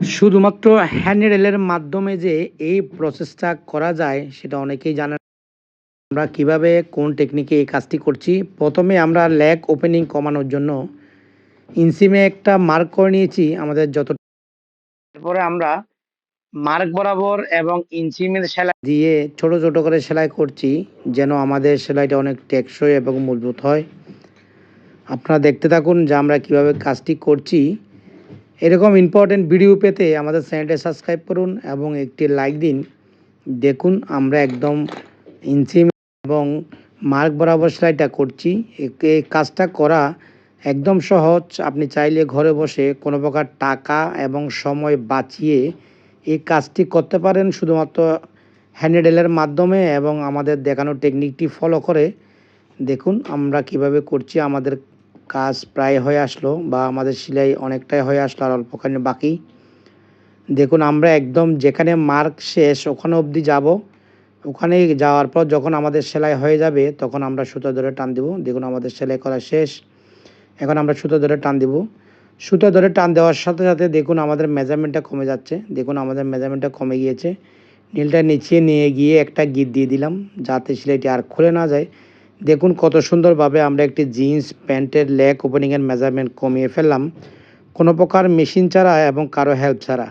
শুধুমাত্র হ্যান্ডেলের মাধ্যমে যে এই প্রসেসটা করা যায়, সেটা অনেকেই জানেন আমরা কীভাবে, কোন টেকনিকে এই কাজটি করছি? প্রথমে আমরা ল্যাক ওপেনিং কমানোর জন্য ইনসিমে একটা মার্ক করে নিয়েছি আমাদের যত এরপরে আমরা মার্ক বরাবর এবং ইনসিমের সেলাই দিয়ে ছোট ছোট করে সেলাই করছি, যেন আমাদের সেলাইটা অনেক টেকসই এবং মজবুত হয়। আপনারা দেখতে থাকুন যে আমরা কীভাবে কাজটি করছি। এরকম ইম্পর্টেন্ট ভিডিও পেতে আমাদের চ্যানেলটা সাবস্ক্রাইব করুন এবং একটি লাইক দিন। দেখুন, আমরা একদম ইঞ্চি এবং মার্ক বরাবর সেলাইটা করছি। এই কাজটা করা একদম সহজ। আপনি চাইলে ঘরে বসে কোনো প্রকার টাকা এবং সময় বাঁচিয়ে এই কাজটি করতে পারেন। শুধুমাত্র হ্যান্ডেলের মাধ্যমে এবং আমাদের দেখানো টেকনিকটি ফলো করে। দেখুন, আমরা কীভাবে করছি আমাদের কাজ প্রায় হয়ে আসলো বা আমাদের সেলাই অনেকটাই হয়ে আসলো আর অল্পখানি বাকি। দেখুন, আমরা একদম যেখানে মার্ক শেষ ওখানে অবধি যাব। ওখানে যাওয়ার পর যখন আমাদের সেলাই হয়ে যাবে, তখন আমরা সুতো ধরে টান দেবো। দেখুন, আমাদের সেলাই করা শেষ। এখন আমরা সুতো ধরে টান দেবো। সুতো ধরে টান দেওয়ার সাথে সাথে দেখুন, আমাদের মেজারমেন্টটা কমে যাচ্ছে। দেখুন, আমাদের মেজারমেন্টটা কমে গিয়েছে। নীলটা নিচে নিয়ে গিয়ে একটা গিট দিয়ে দিলাম, যাতে সেলাইটি আর খুলে না যায়। দেখুন কত সুন্দরভাবে আমরা একটি জিন্স প্যান্টের লেগ ওপেনিংয়ের মেজারমেন্ট কমিয়ে ফেললাম। কোনো প্রকার মেশিন ছাড়া এবং কারও হেল্প ছাড়া।